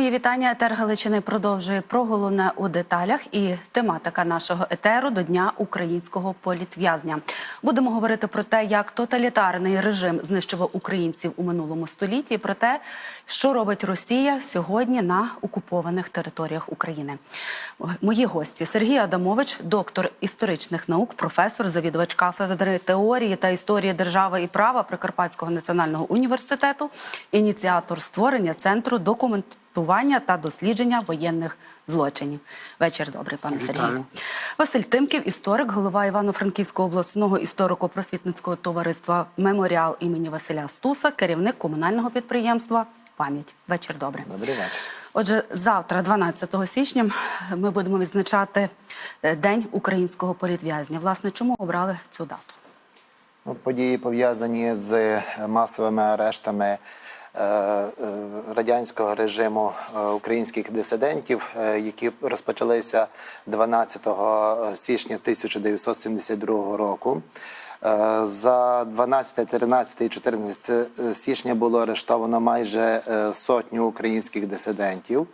Мої вітання. Етер Галичини продовжує про головне у деталях і тематика нашого етеру до Дня українського політв'язня. Будемо говорити про те, як тоталітарний режим знищував українців у минулому столітті, про те, що робить Росія сьогодні на окупованих територіях України. Мої гості Сергій Адамович, доктор історичних наук, професор, завідувач кафедри теорії та історії держави і права Прикарпатського національного університету, ініціатор створення центру документування та дослідження воєнних злочинів. Вечір добрий, пане Сергію. Василь Тимків, історик, голова Івано-Франківського обласного історико-просвітницького товариства Меморіал імені Василя Стуса, керівник комунального підприємства Пам'ять. Вечір добрий. Добрий вечір. Отже, завтра, 12 січня, ми будемо відзначати е, День українського політв'язня. Власне, чому обрали цю дату? Ну, Події пов'язані з е, масовими арештами радянського режиму е, українських дисидентів, е, які розпочалися 12 січня 1972 року. Е, За 12, 13 і 14 січня було арештовано майже е, сотню українських дисидентів.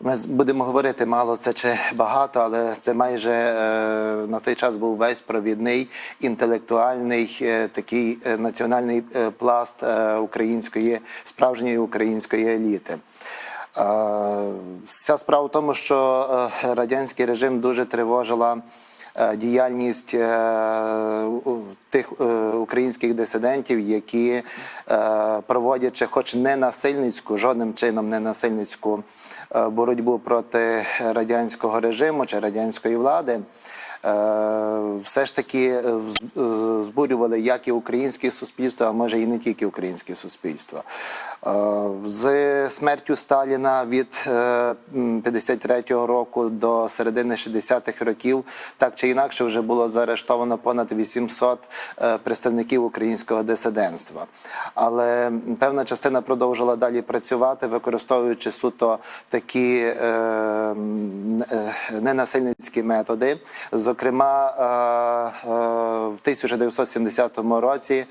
Ми будемо говорити мало це чи багато, але це майже е, на той час був весь провідний інтелектуальний е, такий е, національний пласт української справжньої української еліти. Вся справа в тому, що радянський режим дуже тривожила діяльність е, тих е, українських дисидентів, які е, проводячи, хоч не насильницьку, жодним чином не насильницьку е, боротьбу проти радянського режиму чи радянської влади. Е, Все ж таки е, е, збурювали як і українське суспільство, а може і не тільки українське суспільство. З смертю Сталіна від е, 53-го року до середини 60-х років так чи інакше вже було заарештовано понад 800 е, представників українського дисидентства. Але певна частина продовжила далі працювати, використовуючи суто такі ненасильницькі методи. Зокрема, е, е, в 1970 році е,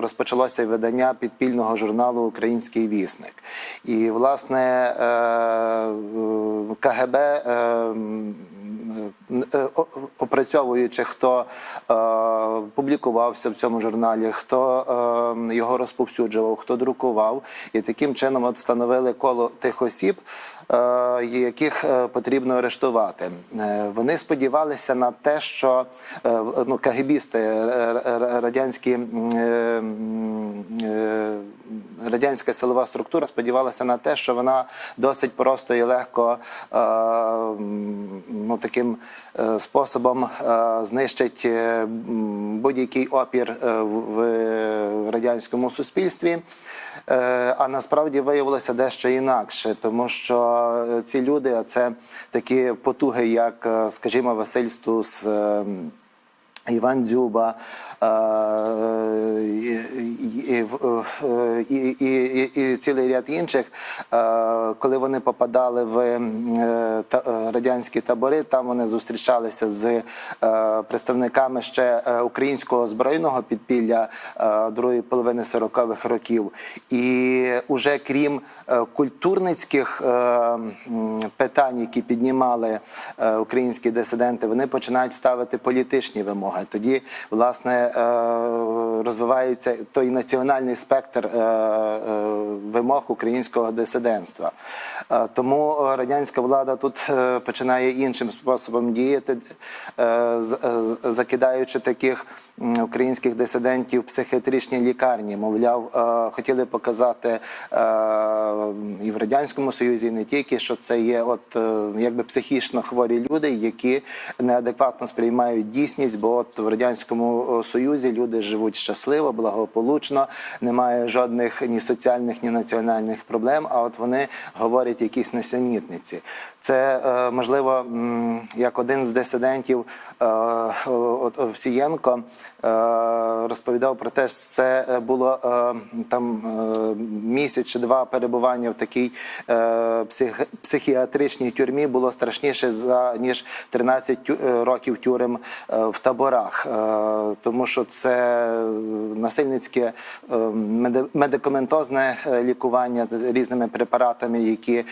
розпочалося видання підпільного журналу Український вісник. І, власне, КГБ. опрацьовуючи, хто публікувався в цьому журналі, хто його розповсюджував, хто друкував, і таким чином от встановили коло тих осіб, яких е, потрібно арештувати. Е, Вони сподівалися на те, що е, ну, кагібісти, е, е, радянські е, е, радянська силова структура сподівалася на те, що вона досить просто і легко е, ну, таким е, способом е, знищить е, будь-який опір е, в радянському суспільстві. Е, А насправді виявилося дещо інакше, тому що е, ці люди, а це такі потуги, як, е, скажімо, Василь Стус. Іван Дзюба е, і, і, і, цілий ряд інших, е, коли вони попадали в е, радянські табори, там вони зустрічалися з представниками ще українського збройного підпілля другої половини 40-х років. І уже крім культурницьких питань, які піднімали українські дисиденти, вони починають ставити політичні вимоги. Тоді, власне, е, розвивається той національний спектр е, е, вимог українського дисидентства. Тому радянська влада тут починає іншим способом діяти, закидаючи таких українських дисидентів в психіатричні лікарні. Мовляв, хотіли показати і в радянському союзі, і не тільки що це є, от якби психічно хворі люди, які неадекватно сприймають дійсність, бо от в радянському союзі люди живуть щасливо, благополучно, немає жодних ні соціальних, ні національних проблем. А от вони говорять якісь несенітниці. Це е, можливо, як один з дисидентів е, от Овсієнко е, розповідав про те, що це було там місяць чи два перебування в такій псих- психіатричній тюрмі було страшніше за ніж 13 тю- е, років тюрем в таборах, Е, тому що це насильницьке е, медикаментозне е, лікування. різними препаратами, які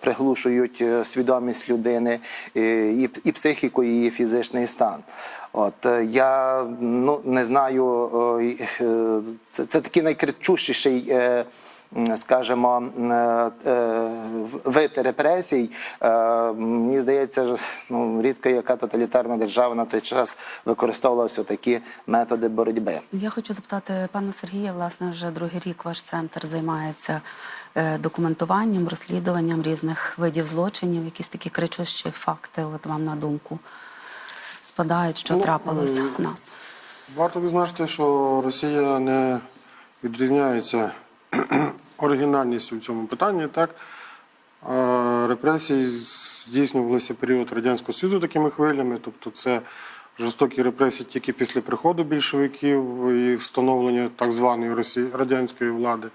приглушують свідомість людини і, психіку, і її фізичний стан. От я ну не знаю, це, це такий найкричущіший. Скажімо, е, е, вид репресій, Е, мені здається, ну рідко яка тоталітарна держава на той час використовувала такі методи боротьби. Я хочу запитати пана Сергія. Власне, вже другий рік ваш центр займається документуванням, розслідуванням різних видів злочинів. Якісь такі кричущі факти, от вам на думку спадають, що Ну, трапилось у нас. Варто відзначити, що Росія не відрізняється оригінальністю в цьому питанні. Так? Репресії здійснювалися період Радянського Союзу такими хвилями, тобто це жорстокі репресії тільки після приходу більшовиків і встановлення так званої Росії, радянської влади.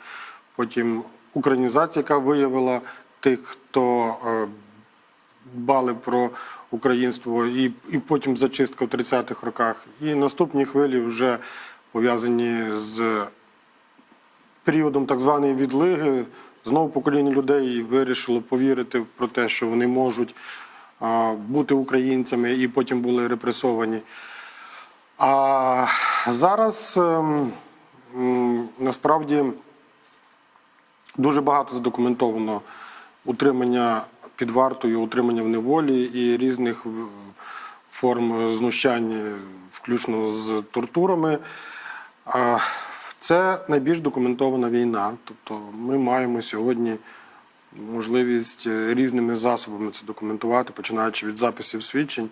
Потім українізація, яка виявила тих, хто е, дбали про українство, і, і потім зачистка в 30-х роках. І наступні хвилі вже пов'язані з періодом так званої відлиги. Знову покоління людей вирішило повірити про те, що вони можуть бути українцями, і потім були репресовані. А зараз ем, насправді дуже багато задокументовано утримання під вартою, утримання в неволі і різних форм знущань, включно з тортурами. А Це найбільш документована війна. Тобто ми маємо сьогодні можливість е, різними засобами це документувати, починаючи від записів свідчень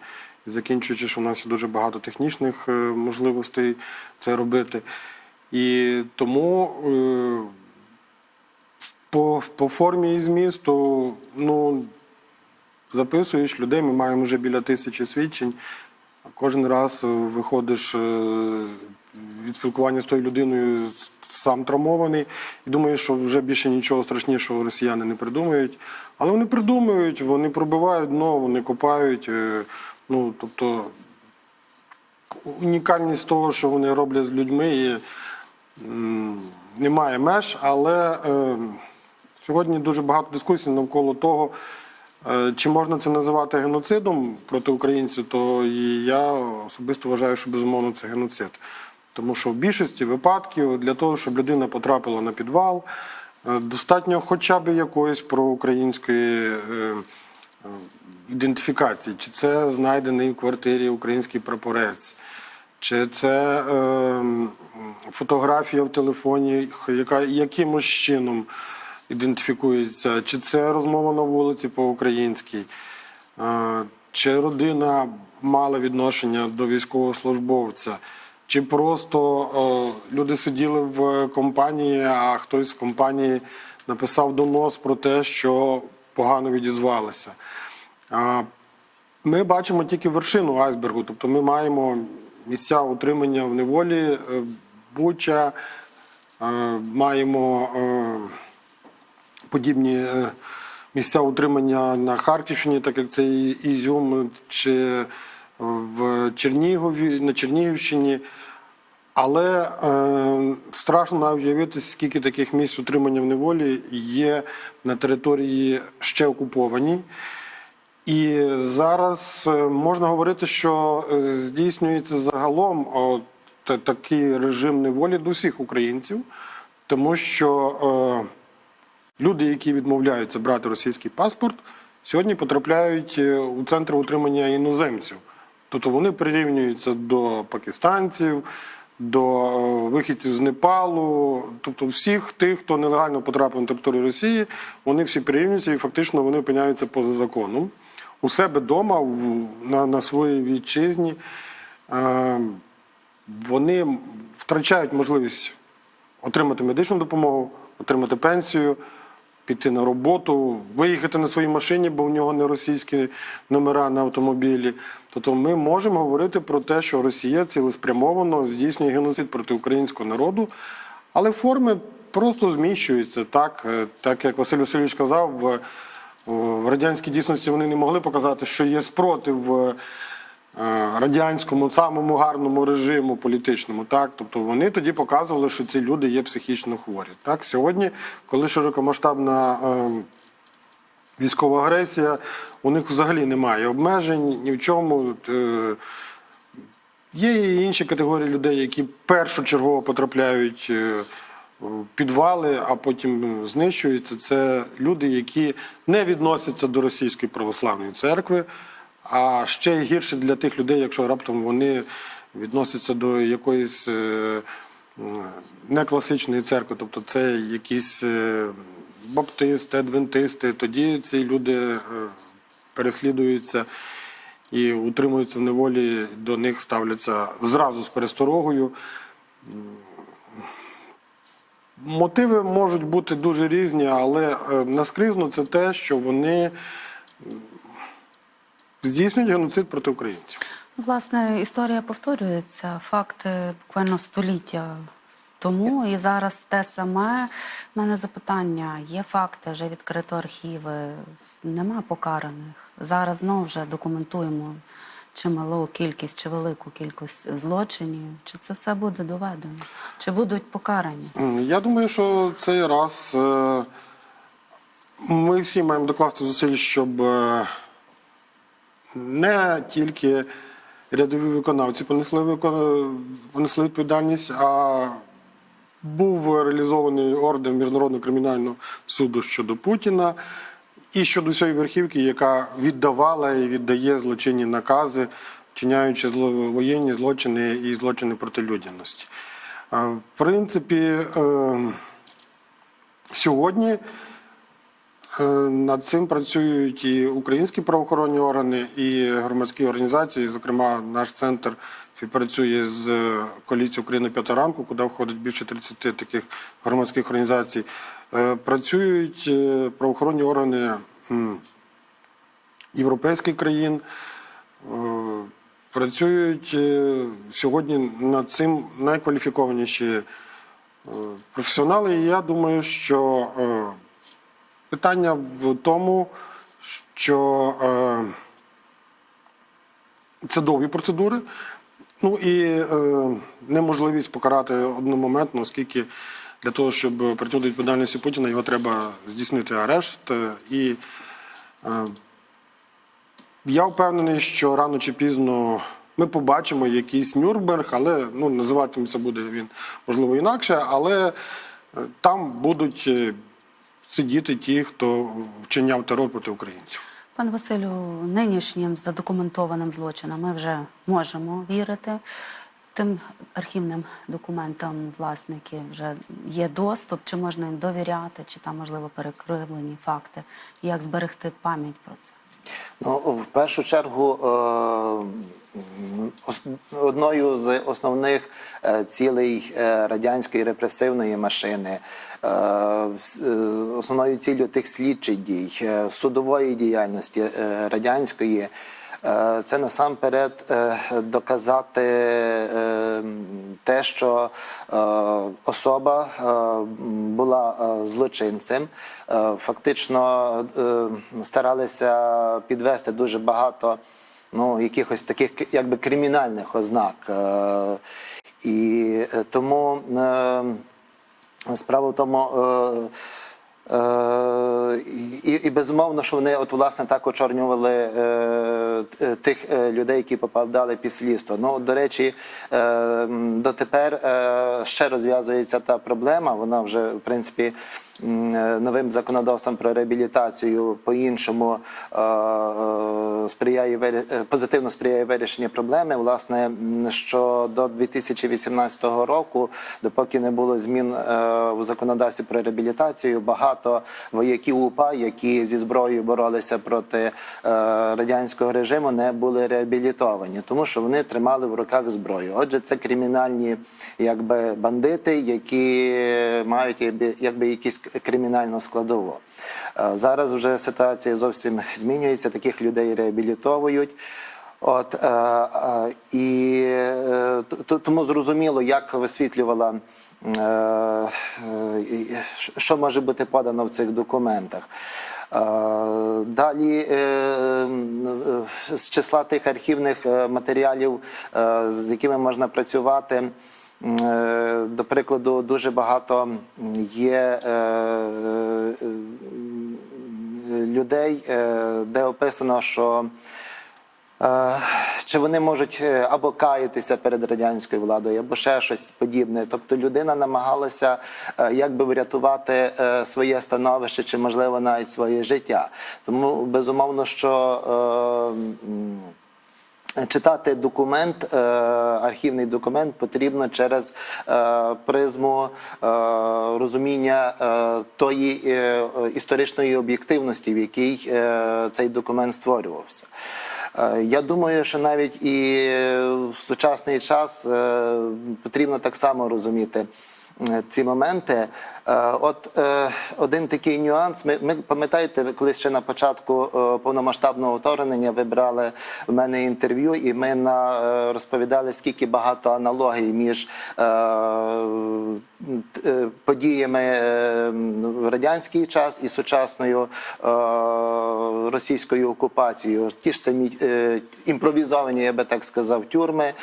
і закінчуючи, що у нас є дуже багато технічних е, можливостей це робити. І тому е, по, по формі і змісту, ну, записуєш людей, ми маємо вже біля тисячі свідчень. Кожен раз виходиш від спілкування з тою людиною сам травмований і думаєш, що вже більше нічого страшнішого росіяни не придумають. Але вони придумують, вони пробивають дно, вони копають. е, Ну, тобто унікальність того, що вони роблять з людьми, і, немає меж, але е, сьогодні дуже багато дискусій навколо того, е, чи можна це називати геноцидом проти українців, то і я особисто вважаю, що безумовно це геноцид. Тому що в більшості випадків для того, щоб людина потрапила на підвал, е, достатньо хоча б якоїсь проукраїнської е, е, ідентифікації, чи це знайдений в квартирі український прапорець, чи це фотографія в телефоні, яка якимось чином ідентифікується, чи це розмова на вулиці по-українськи, е, чи родина мала відношення до військовослужбовця, чи просто е, люди сиділи в компанії, а хтось з компанії написав донос про те, що погано відізвалися. Ми бачимо тільки вершину айсбергу, тобто ми маємо місця утримання в неволі, е, Буча, е, маємо подібні місця утримання на Харківщині, так як це Ізюм, чи в Чернігові, на Чернігівщині. Але е, страшно навіть уявити, скільки таких місць утримання в неволі є на території ще окупованій. І зараз е, можна говорити, що е, здійснюється загалом о, та- такий режим неволі до всіх українців, тому що е, люди, які відмовляються брати російський паспорт, сьогодні потрапляють е, у центри утримання іноземців. Тобто вони прирівнюються до пакистанців, до е, вихідців з Непалу, тобто всіх тих, хто нелегально потрапив на територію Росії, вони всі прирівнюються і фактично вони опиняються поза законом. У себе вдома, на, на своїй вітчизні. Е, вони втрачають можливість отримати медичну допомогу, отримати пенсію, піти на роботу, виїхати на своїй машині, бо в нього не російські номера на автомобілі. Тобто ми можемо говорити про те, що Росія цілеспрямовано здійснює геноцид проти українського народу, але форми просто зміщуються так, е, так як Василь Васильович казав, в, в радянській дійсності вони не могли показати, що є спротив. Е, радянському, самому гарному режиму політичному. Так? Тобто вони тоді показували, що ці люди є психічно хворі. Так? Сьогодні, коли широкомасштабна е, військова агресія, у них взагалі немає обмежень ні в чому. Е, Є і інші категорії людей, які першочергово потрапляють в підвали, а потім знищуються. Це люди, які не відносяться до російської православної церкви. А ще гірше для тих людей, якщо раптом вони відносяться до якоїсь е, м, некласичної церкви, тобто це якісь е, баптисти, адвентисти, тоді ці люди е, переслідуються і утримуються в неволі, до них ставляться зразу з пересторогою. Мотиви можуть бути дуже різні, але наскрізно це те, що вони здійснюють геноцид проти українців. Власне, історія повторюється. Факти буквально століття тому і зараз те саме. У мене запитання: є факти, вже відкрито архіви, нема покараних. Зараз знову вже документуємо чималу кількість чи велику кількість злочинів. Чи це все буде доведено? Чи будуть покарані? Я думаю, що цей раз е, ми всі маємо докласти зусиль, щоб е, не тільки рядові виконавці понесли, понесли відповідальність, а був реалізований ордер Міжнародного кримінального суду щодо Путіна і щодо всієї верхівки, яка віддавала і віддає злочинні накази, вчиняючи воєнні злочини і злочини проти людяності. В принципі, е, сьогодні е, над цим працюють і українські правоохоронні органи, і громадські організації. Зокрема, наш центр співпрацює з коаліцією Україна п'ята ранку, куди входить більше 30 таких громадських організацій. Е, Працюють е, правоохоронні органи європейських країн. Е, Працюють е, сьогодні над цим найкваліфікованіші е, професіонали. І я думаю, що е, питання в тому, що е, це довгі процедури. Ну і е, неможливість покарати одномоментно, оскільки для того, щоб притягнути до відповідальності Путіна, його треба здійснити арешт. І е, я впевнений, що рано чи пізно ми побачимо якийсь Нюрнберг, але ну, називатиметься буде він можливо інакше, але там будуть сидіти ті, хто вчиняв терор проти українців. Пане Василю, нинішнім задокументованим злочинам ми вже можемо вірити. Тим архівним документам власники вже є доступ, чи можна їм довіряти, чи там можливо перекривлені факти, як зберегти пам'ять про це. Ну, в першу чергу, е, одною з основних е, цілей е, радянської репресивної машини, основною ціллю тих слідчих дій, судової діяльності радянської. Е, Це насамперед е, доказати е, те, що особа була злочинцем. Фактично старалися підвести дуже багато ну, якихось таких якби кримінальних ознак. І тому справа в тому. Е, Е, і, і безумовно, що вони от власне так очорнювали е, тих е, людей, які попадали під слідство. Ну до речі, е, дотепер е, ще розв'язується та проблема. Вона вже в принципі е, новим законодавством про реабілітацію по-іншому е, е, сприяє е, позитивно сприяє вирішенню проблеми. Власне, що до 2018 року, допоки не було змін е, у законодавстві про реабілітацію, багато вояків УПА, які зі зброєю боролися проти е, радянського режиму, не були реабілітовані, тому що вони тримали в руках зброю. Отже, це кримінальні якби бандити, які мають якби якісь кримінальну складову. Е, Зараз вже ситуація зовсім змінюється. Таких людей реабілітовують. От, е, е, і е, тому зрозуміло, як висвітлювала, що може бути подано в цих документах. Далі з числа тих архівних матеріалів, з якими можна працювати. До прикладу, дуже багато є людей, де описано, що Чи вони можуть е, або каятися перед радянською владою, або ще щось подібне. Тобто людина намагалася е, якби врятувати е, своє становище, чи можливо навіть своє життя. Тому безумовно, що е, Читати документ, е, архівний документ потрібно через е, призму е, розуміння е, тої е, е, історичної об'єктивності, в якій е, цей документ створювався. Е, Я думаю, що навіть і в сучасний час е, потрібно так само розуміти ці моменти. Е, От е, один такий нюанс. Ми, ми пам'ятаєте, ви колись ще на початку е, повномасштабного вторгнення ви брали в мене інтерв'ю, і ми на, розповідали, скільки багато аналогій між подіями в радянський час і сучасною російською окупацією. Ті ж самі імпровізовані, я би так сказав, тюрми,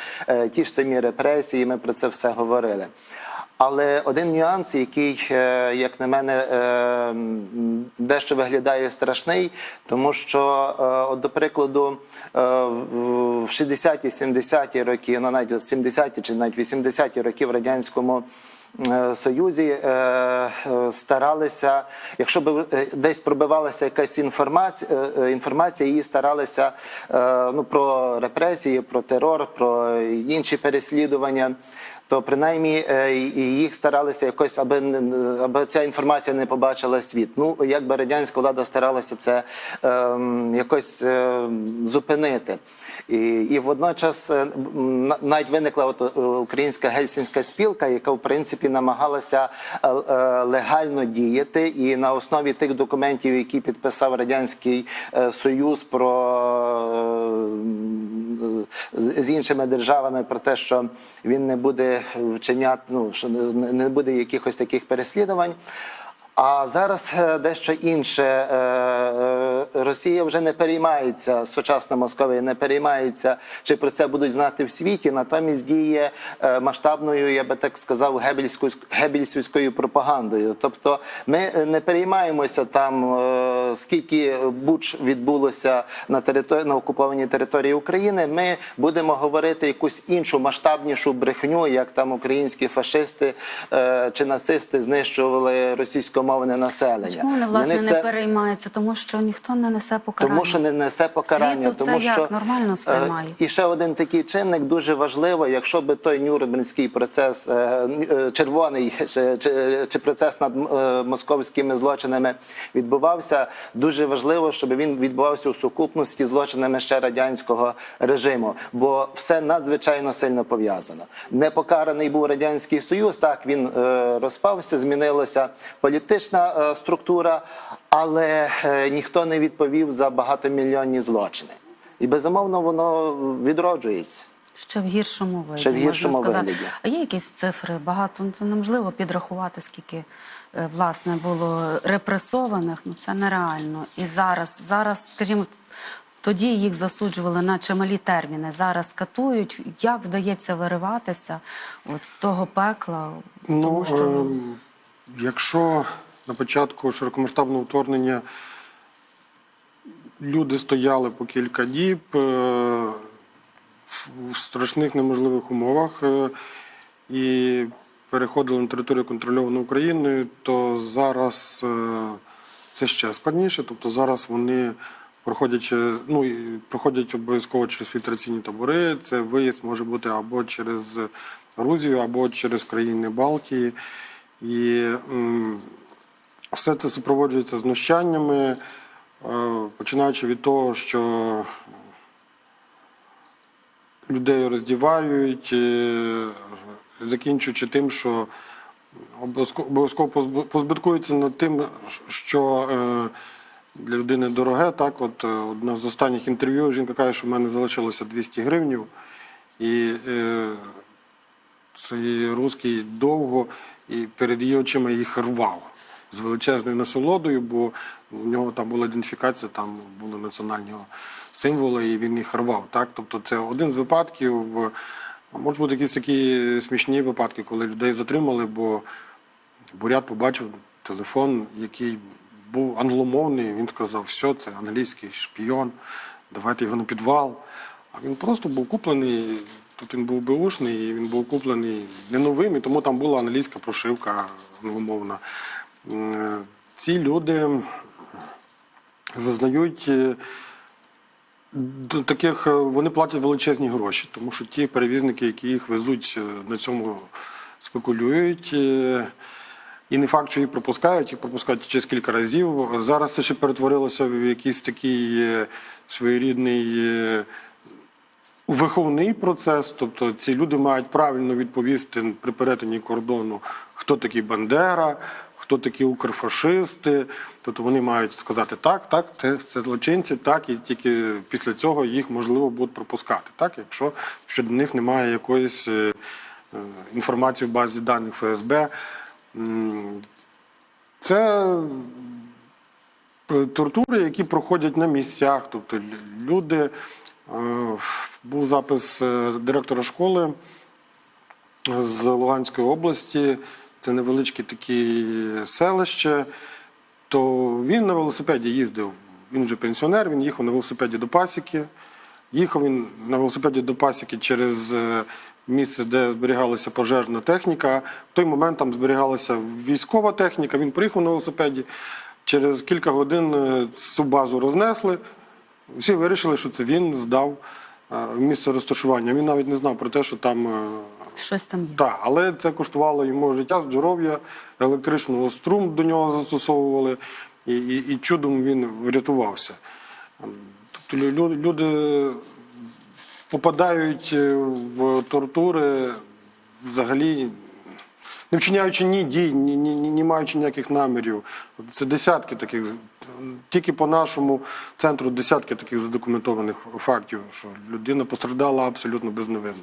ті ж самі репресії. Ми про це все говорили. Але один нюанс, який, е, як на мене, е, дещо виглядає страшний, тому що, е, от, до прикладу, в- в 60-ті, 70-ті роки, ну навіть 70-ті чи навіть 80-ті роки в радянському. Союзі старалися, якщо б десь пробивалася якась інформація, інформація, її старалися ну, про репресії, про терор, про інші переслідування то принаймні е, їх старалися якось, аби аби ця інформація не побачила світ. Ну якби радянська влада старалася це ем, якось е, зупинити. І, і водночас е, на- навіть виникла от, е, українська гельсінська спілка, яка в принципі намагалася е, легально діяти, і на основі тих документів, які підписав радянський е, союз про з іншими державами про те, що він не буде вчиняти, ну що не буде якихось таких переслідувань. А зараз е, дещо інше. Е, е, Росія вже не переймається, сучасна Московія не переймається, чи про це будуть знати в світі. Натомість діє масштабною, я би так сказав, гебельською гебельсівською пропагандою. Тобто ми не переймаємося там, скільки буч відбулося на території на окупованій території України. Ми будемо говорити якусь іншу масштабнішу брехню, як там українські фашисти е, чи нацисти знищували російськомовне населення. Чому вони власне не це- переймаються? Тому що ніхто не несе покарання. тому що не несе покарання. Світу це тому як? що Нормально е, сприймає? і ще один такий чинник дуже важливо. Якщо би той Нюрнберзький процес е, червоний чи, чи, чи процес над московськими злочинами відбувався, дуже важливо, щоб він відбувався у сукупності злочинами ще радянського режиму, бо все надзвичайно сильно пов'язано. Непокараний був радянський союз. Так він е, розпався, змінилася політична е, структура, але е, ніхто не відповів за багатомільйонні злочини. І безумовно воно відроджується. Ще в гіршому вигляді. Ще в гіршому можна сказати. вигляді. А є якісь цифри? Багато ну, неможливо підрахувати, скільки е, власне було репресованих. Ну це нереально. І зараз, зараз, скажімо, тоді їх засуджували на чималі терміни. Зараз катують. Як вдається вириватися от з того пекла? Ну, Тому що ем, якщо на початку широкомасштабного вторгнення люди стояли по кілька діб е, в страшних неможливих умовах е, і переходили на територію контрольовану Україною, то зараз е, це ще складніше. Тобто зараз вони проходять, ну, і проходять обов'язково через фільтраційні табори. Це виїзд може бути або через Грузію, або через країни Балтії. І все це супроводжується знущаннями, е, починаючи від того, що людей роздівають, е, закінчуючи тим, що обов'язково позбиткуються над тим, що е, для людини дороге. Так, от е, одна з останніх інтерв'ю жінка каже, що в мене залишилося 200 гривнів. І цей русський довго і перед її очима їх рвав з величезною насолодою, бо в нього там була ідентифікація, там були національні символи, і він їх рвав. Так? Тобто це один з випадків. Можуть бути якісь такі смішні випадки, коли людей затримали, бо бурят побачив телефон, який був англомовний. Він сказав, все, це англійський шпіон, давайте його на підвал. А він просто був куплений. Тут він був беушний, і він був куплений не новим, і тому там була англійська прошивка англомовна. Ці люди зазнають е, таких, е, вони платять величезні гроші, тому що ті перевізники, які їх везуть, е, на цьому спекулюють. І не факт, що їх пропускають, їх пропускають через кілька разів. Зараз це ще перетворилося в якийсь такий своєрідний виховний процес. Тобто ці люди мають правильно відповісти при перетині кордону, хто такий Бандера, хто такі укрфашисти. Тобто вони мають сказати так, так, це, злочинці, так, і тільки після цього їх можливо будуть пропускати, так, якщо щодо них немає якоїсь е, е, інформації в базі даних ФСБ. Це е, тортури, які проходять на місцях. Тобто люди. Був запис директора школи з Луганської області. Це невеличке таке селище. То він на велосипеді їздив. Він вже пенсіонер, він їхав на велосипеді до пасіки. Їхав він на велосипеді до пасіки через е, місце, де зберігалася пожежна техніка. В той момент там зберігалася військова техніка. Він приїхав на велосипеді. Через кілька годин е, цю базу рознесли. Всі вирішили, що це він здав е, місце розташування. Він навіть не знав про те, що там. Щось там є. так, але це коштувало йому життя, здоров'я, електричного струм до нього застосовували, і, і, і чудом він врятувався. Ем, Тобто лю- лю- люди попадають е, в тортури взагалі. Не вчиняючи ні дій, ні, ні, ні, маючи ніяких намірів. Це десятки таких, тільки по нашому центру десятки таких задокументованих фактів, що людина постраждала абсолютно безневинно.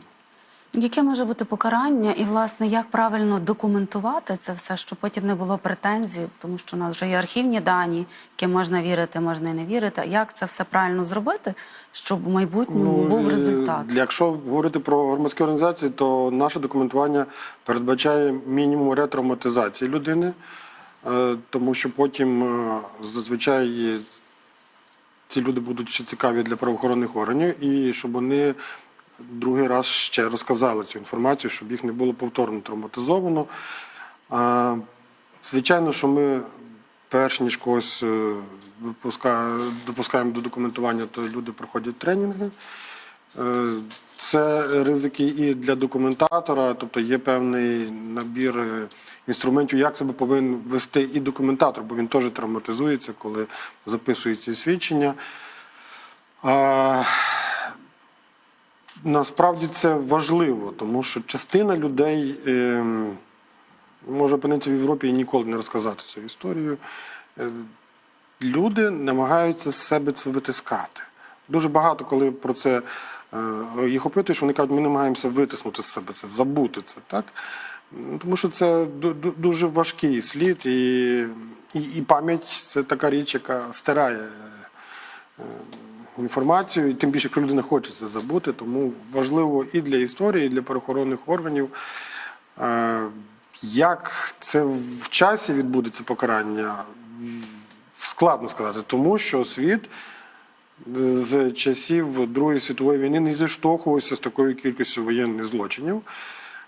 Яке може бути покарання, і власне як правильно документувати це все, щоб потім не було претензій, тому що у нас вже є архівні дані, які можна вірити, можна і не вірити. Як це все правильно зробити, щоб у майбутньому був е, результат? Якщо говорити про громадські організації, то наше документування передбачає мінімум ретравматизації людини, е, тому що потім е, зазвичай ці люди будуть ще цікаві для правоохоронних органів, і щоб вони другий раз ще розказали цю інформацію, щоб їх не було повторно травматизовано. А, Звичайно, що ми перш ніж когось е, допускаємо до документування, то люди проходять тренінги. Е, Це ризики і для документатора, тобто є певний набір е, інструментів, як себе повинен вести і документатор, бо він теж травматизується, коли записує ці свідчення. Насправді це важливо, тому що частина людей ем, може опинитися в Європі і ніколи не розказати цю історію. Е, Люди намагаються з себе це витискати. Дуже багато, коли про це е, їх опитуєш, вони кажуть, ми намагаємося витиснути з себе це, забути це. Так? Ну, Тому що це ду- ду- дуже важкий слід, і, і, і пам'ять це така річ, яка стирає е, інформацію, і тим більше, якщо людина хоче це забути, тому важливо і для історії, і для правоохоронних органів. Е, Як це в часі відбудеться покарання, складно сказати, тому що світ з часів Другої світової війни не зіштовхувався з такою кількістю воєнних злочинів.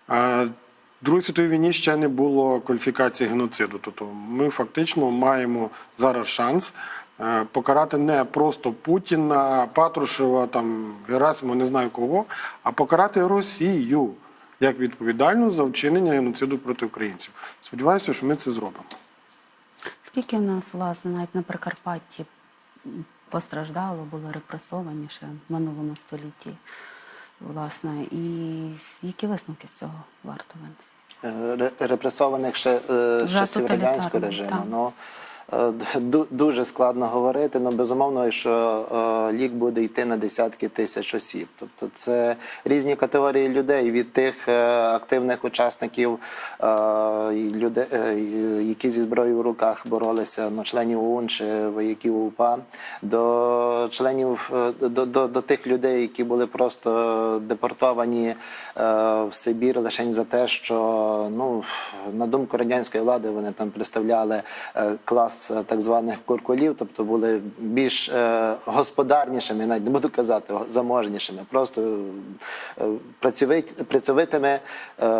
В Другій світовій війні ще не було кваліфікації геноциду. Тобто ми фактично маємо зараз шанс е, покарати не просто Путіна, Патрушева, там, Герасима, не знаю кого, а покарати Росію як відповідальну за вчинення геноциду проти українців. Сподіваюся, що ми це зробимо. Скільки в нас, власне, навіть на Прикарпатті постраждало, було репресовані ще в минулому столітті, власне, і які висновки з цього варто винести? Е, репресованих ще е, з часів радянського режиму. так. Е, ду- дуже складно говорити. Ну безумовно, що е, лік буде йти на десятки тисяч осіб. Тобто, це різні категорії людей від тих е, активних учасників, які зі зброєю в руках боролися, ну, членів ОУН чи вояків УПА, до членів до, до, до тих людей, які були просто депортовані в Сибір лише за те, що ну на думку радянської влади вони там представляли клас е, так званих куркулів, тобто були більш е, господарнішими, навіть не буду казати заможнішими, просто е, працьовит, працьовитими,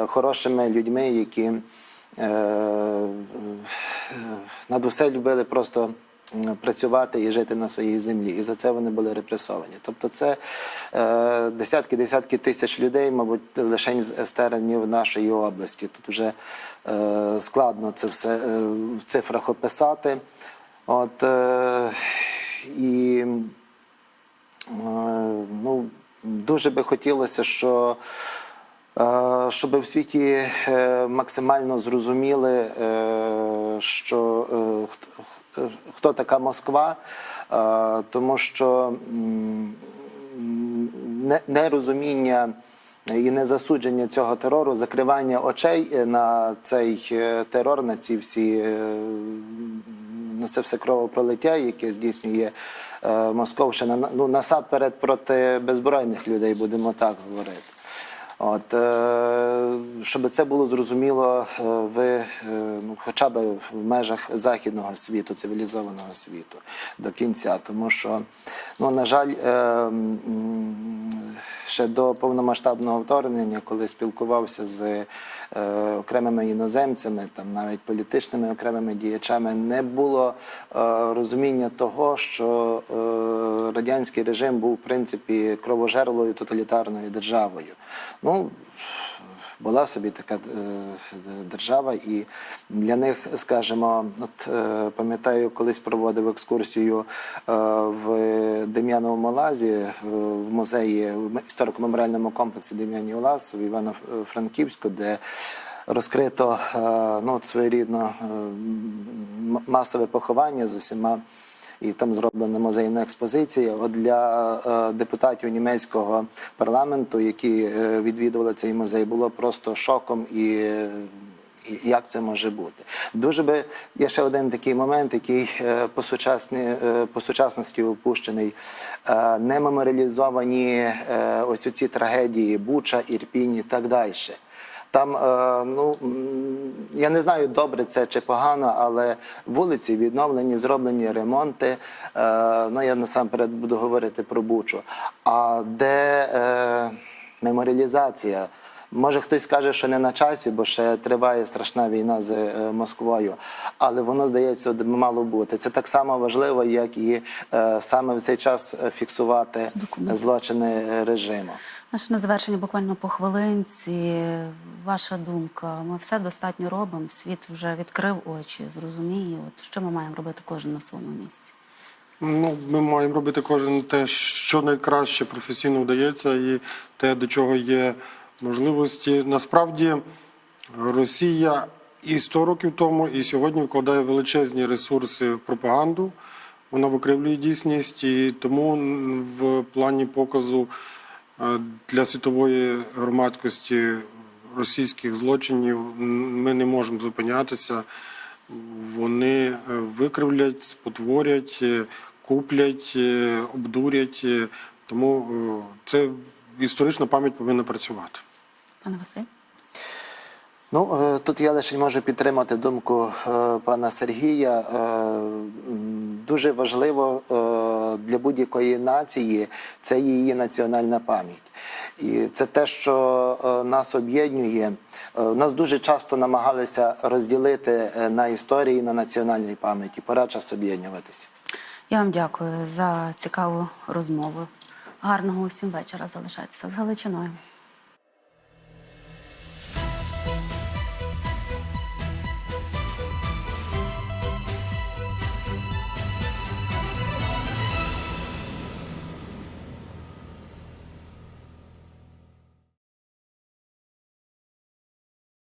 хорошими людьми, які над усе любили просто працювати і жити на своїй землі. І за це вони були репресовані. Тобто це е, десятки, десятки тисяч людей, мабуть, лише з теренів нашої області. Тут вже е, складно це все е, в цифрах описати. От, е, і ну, дуже би хотілося, що щоб в світі е, максимально зрозуміли, е, що е, хто- така Москва, тому що нерозуміння і незасудження цього терору, закривання очей на цей терор, на ці всі на це все кровопролиття, яке здійснює Московщина, ну насамперед проти беззбройних людей, будемо так говорити. От, е, щоб це було зрозуміло е, в, е, ну, хоча б в межах західного світу, цивілізованого світу до кінця. Тому що, ну, на жаль, ще до повномасштабного вторгнення, коли спілкувався з окремими іноземцями, там навіть політичними окремими діячами, не було розуміння того, що радянський режим був в принципі кровожерлою тоталітарною державою. Ну, була собі така е, держава, і для них, скажімо, от е, пам'ятаю, колись проводив екскурсію е, в Дем'яновому лазі е, в музеї в історико-меморіальному комплексі Дем'янів Лаз в Івано-Франківську, де розкрито ну, своєрідно масове поховання з усіма. І там зроблена музейна експозиція. Для е, депутатів німецького парламенту, які е, відвідували цей музей, було просто шоком і. Як це може бути? Дуже би є ще один такий момент, який е, по, сучасні, по сучасності опущений. Не меморіалізовані е, ось ці трагедії Буча, Ірпінь і так далі. Там, е, ну я не знаю, добре це чи погано, але вулиці відновлені, зроблені ремонти. Е, ну я насамперед буду говорити про Бучу. А де е, меморіалізація? Може, хтось скаже, що не на часі, бо ще триває страшна війна з е, Москвою, але воно здається, мало бути. Це так само важливо, як і е, саме в цей час е, фіксувати Документи. злочини режиму. Наше на завершення буквально по хвилинці. Ваша думка, ми все достатньо робимо. Світ вже відкрив очі, зрозуміє. От що ми маємо робити кожен на своєму місці. Ну, ми маємо робити кожен те, що найкраще професійно вдається, і те, до чого є можливості. Насправді, Росія і 100 років тому, і сьогодні вкладає величезні ресурси в пропаганду. Вона викривлює дійсність, і тому в плані показу е, для світової громадськості російських злочинів ми не можемо зупинятися. Вони е, викривлять, спотворять, е, куплять, обдурять. Тому це історична пам'ять повинна працювати. Пане Василь? Ну, е, тут я лише можу підтримати думку е, пана Сергія. Е, Дуже важливо для будь-якої нації це її національна пам'ять. І це те, що нас об'єднує. Нас дуже часто намагалися розділити на історії, на національній пам'яті. Пора час об'єднуватися. Я вам дякую за цікаву розмову. Гарного усім вечора. Залишайтеся з Галичиною.